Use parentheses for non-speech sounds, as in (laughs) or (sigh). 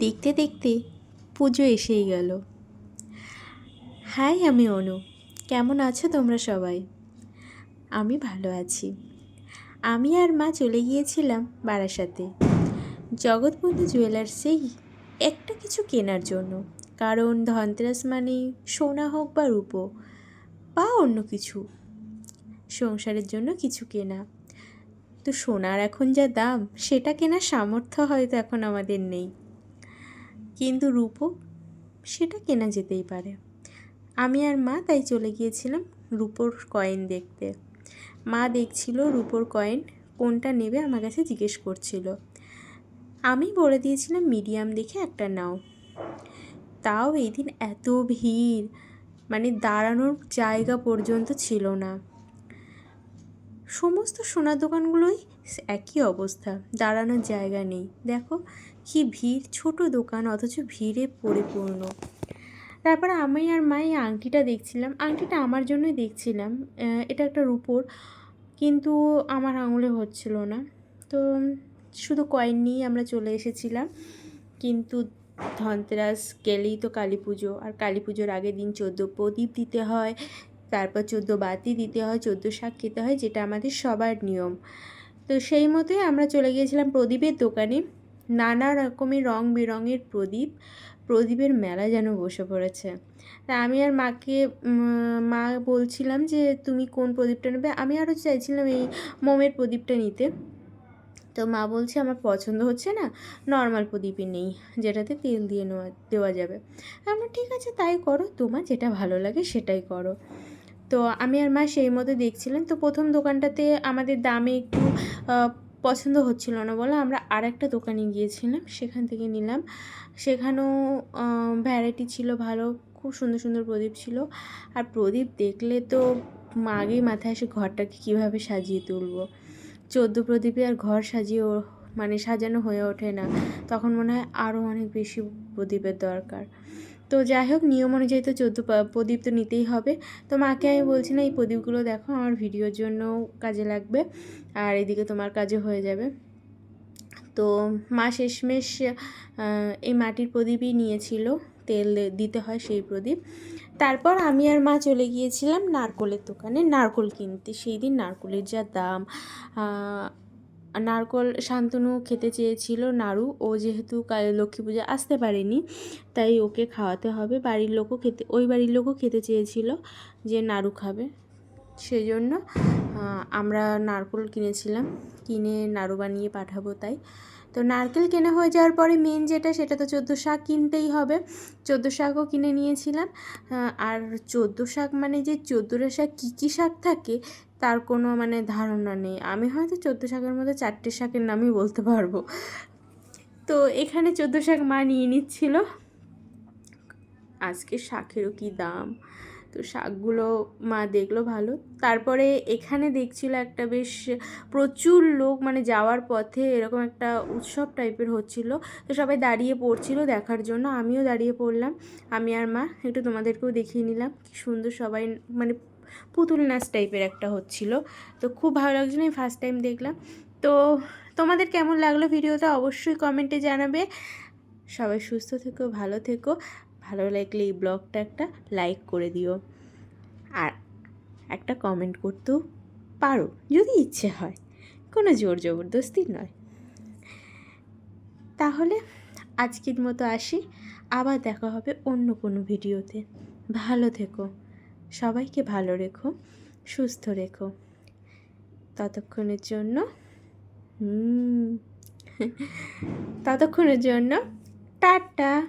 দেখতে দেখতে পুজো এসেই গেল। হাই, আমি অনু। কেমন আছো তোমরা সবাই? আমি ভালো আছি। আমি আর মা চলে গিয়েছিলাম বারাসাতে। জগৎবন্ধু জুয়েলার্সেই একটা কিছু কেনার জন্য। কারণ ধনতেরাস মানে সোনা হোক বা রূপো, বা অন্য কিছু। সংসারের জন্য কিছু কেনা। তো সোনার এখন যা দাম, সেটা কেনার সামর্থ্য হয়তো এখন আমাদের নেই। কিন্তু রূপো সেটা কেনা যেতেই পারে। আমি আর মা তাই চলে গিয়েছিলাম রূপোর কয়েন দেখতে। মা দেখছিল রূপোর কয়েন, কোনটা নেবে আমার কাছে জিজ্ঞেস করছিল। আমি বলে দিয়েছিলাম, মিডিয়াম দেখে একটা নাও। তাও এই দিন এত ভিড় মানে দাঁড়ানোর জায়গা পর্যন্ত ছিল না। সমস্ত সোনার দোকানগুলোই একই অবস্থা। দাঁড়ানোর জায়গা নেই। দেখো কি ভিড়, ছোট দোকান, অথচ ভিড়ে পরিপূর্ণ। তারপরে আমি আর মা এই আংটিটা দেখছিলাম। আংটিটা আমার জন্যই দেখছিলাম। এটা একটা রূপোর, কিন্তু আমার আঙুলে হচ্ছিল না। তো শুধু কয়েন নিয়েই আমরা চলে এসেছিলাম। কিন্তু ধনতেরাস গেলেই তো কালী পুজো। আর কালী পুজোর আগের দিন চোদ্দ প্রদীপ দিতে হয়, তারপর চোদ্দ বাতি দিতে হয়, চোদ্দ শাক খেতে হয়, যেটা আমাদের সবার নিয়ম। তো সেই মতোই আমরা চলে গিয়েছিলাম প্রদীপের দোকানে। নানা রকমের রং বেরঙের প্রদীপ, প্রদীপের মেলা যেন বসে পড়েছে। তা আমি আর মাকে মা বলছিলাম যে, তুমি কোন প্রদীপটা নেবে? আমি আরও চাইছিলাম এই মোমের প্রদীপটা নিতে। তো মা বলছে, আমার পছন্দ হচ্ছে না, নর্মাল প্রদীপই নেই, যেটাতে তেল দিয়ে নেওয়া, দেওয়া যাবে। আমরা ঠিক আছে, তাই করো। তোমার যেটা ভালো লাগে সেটাই করো। তো আমি আর মা সেই মতো দেখছিলাম। তো প্রথম দোকানটাতে আমাদের দামে একটু পছন্দ হচ্ছিল না বলে আমরা আর একটা দোকানে গিয়েছিলাম, সেখান থেকে নিলাম। সেখানেও ভ্যারাইটি ছিল ভালো, খুব সুন্দর সুন্দর প্রদীপ ছিল। আর প্রদীপ দেখলে তো আগেই মাথায় এসে ঘরটাকে কীভাবে সাজিয়ে তুলবো। চোদ্দ প্রদীপে আর ঘর সাজিয়ে মানে সাজানো হয়ে ওঠে না। তখন মনে হয় আরও অনেক বেশি প্রদীপের দরকার। তো যাই হোক, নিয়ম অনুযায়ী তো চোদ্দ প্রদীপ তো নিতেই হবে। তো মাকে আমি বলছি, না, এই প্রদীপগুলো দেখো, আমার ভিডিওর জন্য কাজে লাগবে। আর এদিকে তোমার কাজও হয়ে যাবে। তো মা শেষমেশ এই মাটির প্রদীপই নিয়েছিল। তেল দিতে হয় সেই প্রদীপ। তারপর আমি আর মা চলে গিয়েছিলাম নারকোলের দোকানে। নারকোল কিনতে। সেই দিন নারকোলের যা দাম নারকোল শান্তনু খেতে চেয়েছিল নাড়ু ও যেহেতু লক্ষ্মী পূজা আসতে পারেনি, তাই ওকে খাওয়াতে হবে। বাড়ির লোকও খেতে ওই বাড়ির লোকও খেতে চেয়েছিল যে নাড়ু খাবে। সেই জন্য আমরা নারকোল কিনেছিলাম। কিনে নাড়ু বানিয়ে পাঠাবো তাই। তো নারকেল কেনা হয়ে যাওয়ার পরে মেন যেটা, সেটা তো চোদ্দ শাক কিনতেই হবে। চোদ্দ শাকও কিনে নিয়েছিলাম। আর চোদ্দ শাক মানে যে চোদ্দোটা শাক কী কী শাক থাকে, তার কোনো মানে ধারণা নেই। আমি হয়তো চোদ্দ শাকের মধ্যে চারটে শাকের নামই বলতে পারব। তো এখানে চোদ্দ শাক মা নিয়ে নিচ্ছিল। আজকে শাকেরও কি দাম? তো শাকগুলো মা দেখল ভালো। তারপরে এখানে দেখছিল একটা বেশ প্রচুর লোক মানে যাওয়ার পথে এরকম একটা উৎসব টাইপের হচ্ছিল। তো সবাই দাঁড়িয়ে পড়ছিল দেখার জন্য, আমিও দাঁড়িয়ে পড়লাম। আমি আর মা একটু তোমাদেরকেও দেখিয়ে নিলাম কি সুন্দর সবাই মানে পুতুল নাচ টাইপের একটা হচ্ছিল। তো খুব ভালো লাগছিল, আমি ফার্স্ট টাইম দেখলাম। তো তোমাদের কেমন লাগল ভিডিওটা অবশ্যই কমেন্টে জানাবে। সবাই সুস্থ থেকো, ভালো থেকো। ভালো লাগলে এই ব্লগটা একটা লাইক করে দিও। আর একটা কমেন্ট করতেও পারো, যদি ইচ্ছে হয়। কোনো জোর জবরদস্তি নয়। তাহলে আজকের মতো আসি। আবার দেখা হবে অন্য কোনো ভিডিওতে। ভালো থেকো। সবাইকে ভালো রেখো, সুস্থ রেখো। ততক্ষণের জন্য (laughs) ততক্ষণের জন্য টাটা।